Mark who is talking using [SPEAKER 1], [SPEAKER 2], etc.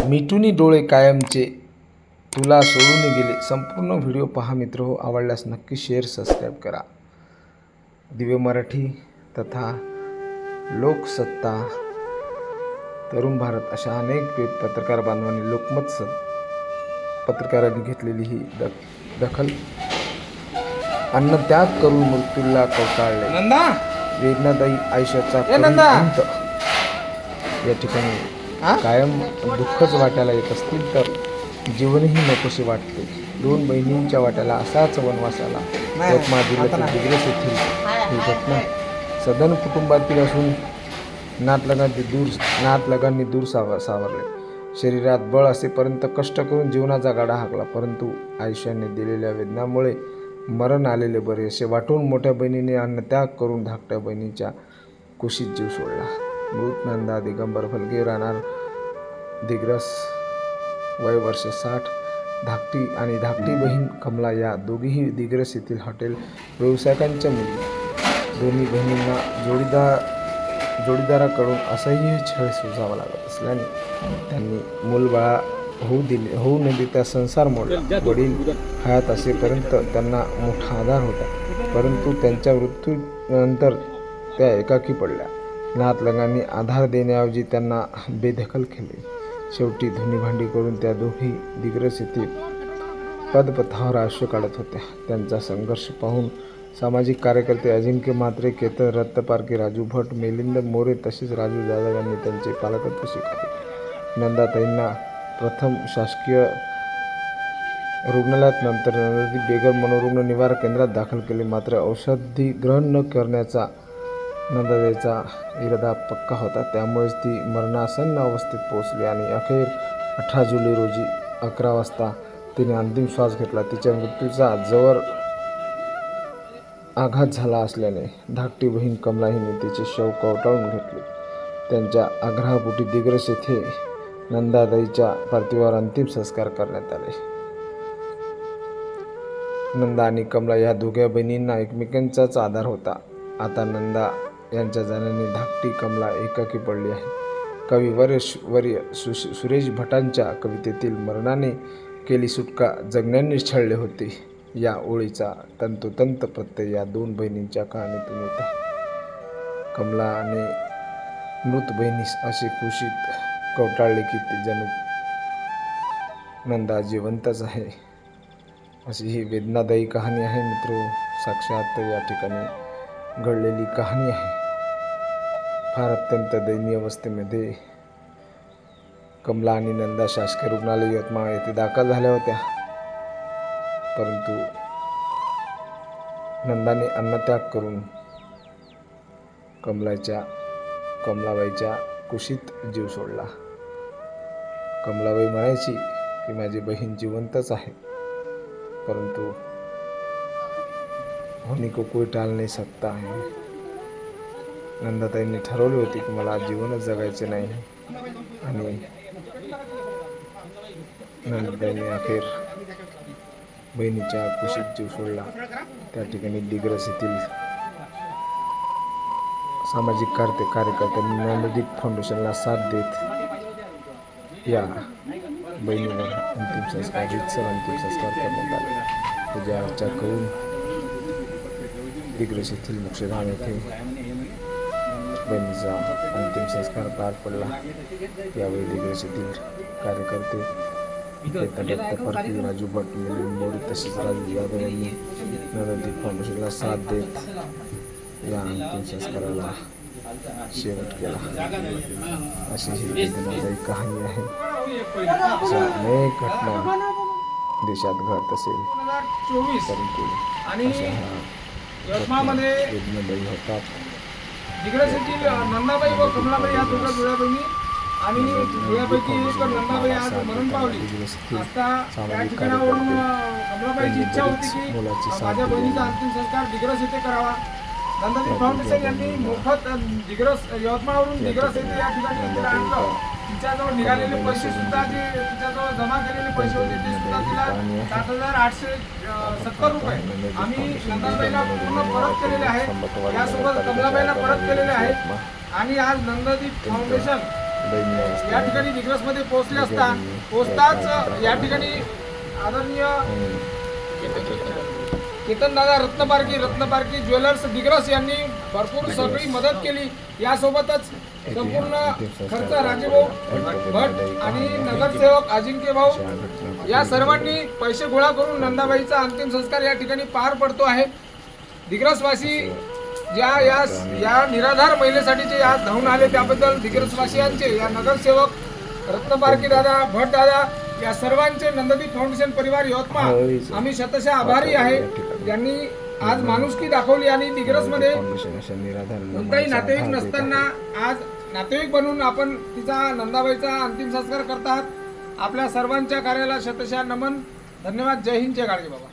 [SPEAKER 1] मिटुनी डोळे कायमचे तुला सोडून गेले. संपूर्ण व्हिडिओ पहा मित्र. हो आवडल्यास नक्की शेअर सबस्क्राईब करा. दिव्य मराठी तथा लोकसत्ता तरुण भारत अशा अनेक पत्रकार बांधवांनी लोकमत स पत्रकारांनी घेतलेली ही द दखल अन्न त्याग करून मृत्यूला कवटाळले.
[SPEAKER 2] नंदा!
[SPEAKER 1] वेदनादायी आयुष्याचा या ठिकाणी? कायम दुःखच वाट्याला येत असतील तर जीवनही नकोसे वाटते. दोन बहिणींच्या वाट्याला असाच वनवास आला. यवतमाळ. दिग्रस येथील ही घटना सदन कुटुंबातील असून नातलगांनी दूर नातलगांनी दूर साव सावरले. शरीरात बळ असेपर्यंत कष्ट करून जीवनाचा गाडा हाकला. परंतु आयुष्याने दिलेल्या वेदनामुळे मरण आलेले बरे असे वाटून मोठ्या बहिणीने अन्नत्याग करून धाकट्या बहिणीच्या कुशीत जीव सोडला. मृत नंदा दिगंबर फलगे राहणार दिग्रस वय वर्ष साठ धाकटी आणि धाकटी बहीण कमला या दोघीही दिग्रस येथील हॉटेल व्यावसायिकांच्या मुली. दोन्ही बहिणींना जोडीदार जोडीदाराकडून असह्य छळ सुजावा लागत असल्याने त्यांनी मूलबाळा होऊ दिले होऊ न देता संसार मोडला. वडील हयात असेपर्यंत त्यांना मोठा आधार होता परंतु त्यांच्या मृत्यूनंतर त्या एकाकी पडल्या. नातलगांनी आधार देण्याऐवजी त्यांना बेदखल केले. शेवटी धुनी भांडी करून त्या दोन्ही दिग्रस येथे पदपथावर आयुष्य काढत होत्या. त्यांचा संघर्ष पाहून सामाजिक कार्यकर्ते अजिंक्य म्हात्रे केतन रत्तपारके राजू भट मिलिंद मोरे तसेच राजू जाधव यांनी त्यांचे पालकत्व स्वीकारले. नंदाताईंना प्रथम शासकीय रुग्णालयात नंतर नंदाती बेगर मनोरुग्ण निवारक केंद्रात दाखल केले. मात्र औषधी ग्रहण न करण्याचा नंदाताईचा इरादा पक्का होता. त्यामुळेच ती मरणासन्न अवस्थेत पोहोचली आणि अखेर अठरा जुलै रोजी अकरा वाजता तिने अंतिम श्वास घेतला. तिच्या मृत्यूचा जवळ आघात झाला असल्याने धाकटी बहीण कमला हिने तिचे शव कवटाळून घेतले. त्यांच्या आग्रहापोटी दिग्रस येथे नंदादाईच्या पार्थिवावर अंतिम संस्कार करण्यात आले. नंदा आणि कमला या दोघ्या बहिणींना एकमेकांचाच आधार होता. आता नंदा यांच्या जाण्याने धाकटी कमला एकाकी पडली आहे. कवी वरेश वर्य सु सुरेश भटांच्या कवितेतील मरणाने केली सुटका जगण्याने छळले होते. या ओळीचा तंतोतंत प्रत्यय या दोन बहिणींच्या कहाणीतून होता कमला कमलाने मृत बहिणीस असे कुशीत कवटाळले की ते जणू नंदा जिवंतच आहे. अशी ही वेदनादायी कहाणी आहे मित्रो. साक्षात या ठिकाणी घडलेली कहाणी आहे. फार अत्यंत दयनीय अवस्थेमध्ये कमला आणि नंदा शासकीय रुग्णालय यवतमाळ येथे दाखल झाल्या होत्या. परंतु नंदाने अन्नत्याग करून कमलाच्या कमलाबाईच्या कुशीत जीव सोडला. कमलाबाई म्हणायची की माझी बहीण जिवंतच आहे. परंतु होणी को कोई टाल नहीं सकता है. नंदाताईंनी ठरवले होते की मला जीवनच जगायचे नाही. आणि नंदाताईंनी अखेर बहिणीच्या कुशीत जीव सोडला. त्या ठिकाणी डिग्रस येथील सामाजिक कार्य कार्यकर्त्यांनी ज्ञानदीप फाउंडेशनला साथ देत या बहिणीवर अंतिम संस्कार रितसर अंतिम संस्कार करण्यात आले. पूजा अर्चा करून दिग्रस येथील मोक्षधाम येथे बहिणीचा अंतिम संस्कार पार पडला. यावेळी दिग्रस येथील कार्यकर्ते दत्त राजू भट मोरे तसेच राजू यादव यांनी नवदीप फाउंडेशनला साथ देत या अंतिम संस्काराला शेवट केला. अशी ही कहाणी आहे. अनेक घटना देशात घडत असेल परंतु
[SPEAKER 2] यवतमाळमध्ये
[SPEAKER 1] वेदनादायी होतात.
[SPEAKER 2] दिग्रस येथील नंदाबाई व कमलाबाई या दोघा जुळ्या बहिणी आणि जुळ्यापैकी एक नंदाबाई आज मरण पावली. आता त्या ठिकाणावरून कमलाबाईची इच्छा होती की माझ्या बहिणीचा अंतिम संस्कार दिग्रस येथे करावा. नंदाजी फाउंडेशन यांनी मोफत दिग्रस यवतमाळवरून दिग्रस येथे या ठिकाणी तिला आणलं. तिच्याजवळ निघालेले पैसे सुद्धा जे तिच्याजवळ जमा केलेले पैसे होते ते सुद्धा तिला सात हजार आठशे सत्तर रुपये आम्ही नंदाबाईला पूर्ण परत केलेले आहेत. यासोबत कमलाबाईला परत केलेले आहेत. आणि आज नंददीप फाउंडेशन या ठिकाणी दिग्रसमध्ये पोहोचले असता पोहोचताच या ठिकाणी आदरणीय केतन दादा रत्नपारकी रत्नपारकी ज्वेलर्स दिग्रस यांनी भरपूर सगळी मदत केली. यासोबतच संपूर्ण खर्च राजेभाऊ भट आणि नगरसेवक अजिंक्य भाऊ या सर्वांनी पैसे गोळा करून नंदाबाईचा अंतिम संस्कार या ठिकाणी पार पडतो आहे. दिग्रसवासी ज्या या या निराधार महिलेसाठी जे आज धावून आले त्याबद्दल दिग्रसवासियांचे या नगरसेवक रत्नपारकी दादा भट दादा या सर्वांचे नंददीप फाउंडेशन परिवार यवतमाळ आम्ही शतशः आभारी आहे. ज्यांनी आज माणुसकी दाखवली आणि दिग्रसमध्ये कोणताही नातेवाईक नसताना आज नातेवाईक बनून आपण तिचा नंदाबाईचा अंतिम संस्कार करतात आपल्या सर्वांच्या कार्याला शतशः नमन. धन्यवाद. जय हिंद जय गाडगे बाबा.